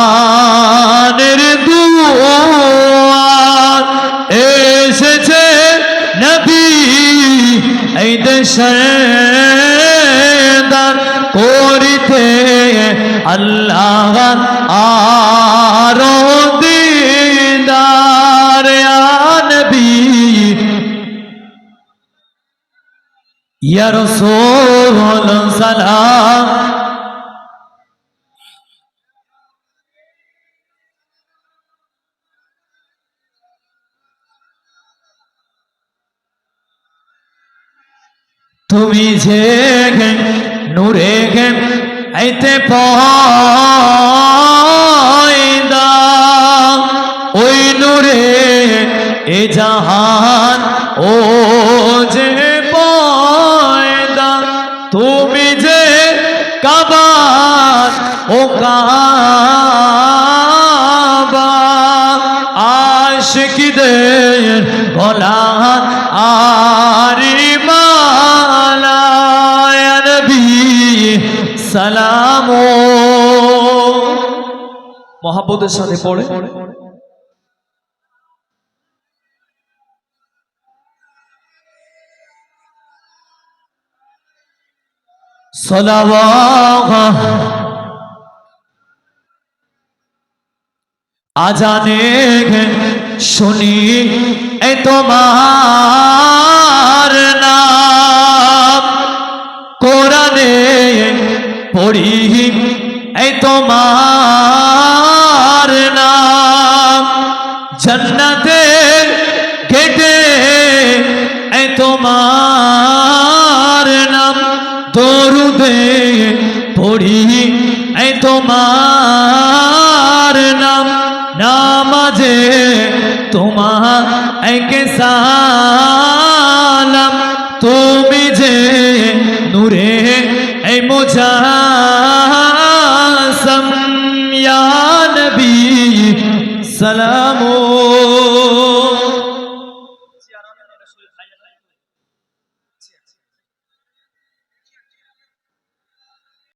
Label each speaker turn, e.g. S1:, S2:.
S1: আনের দুয়ার এসেছে নবী, এই দেশের দান করিতে আল্লাহ আরও দিদার নবী। ইয়া রাসূল সালাম তুমি যে নূরে গেম আইতে ওই নূরে এ জাহান, ও যে পয়দা। তুমি যে কাবার, ও কাবা। আশিকদের গলা আরি মহাব্বতের সাথে পড়ে। আজানে শুনি এ তোমার নাম। কোরআনে পড়ি এ তোমার জন্নতে গেটে তোমার নাম দরুদে পড়ি। এ তোমার নাম নামাজে তোমার একে সালাম। তুমি যে নূরে এ মুজাসম নবী, সালামু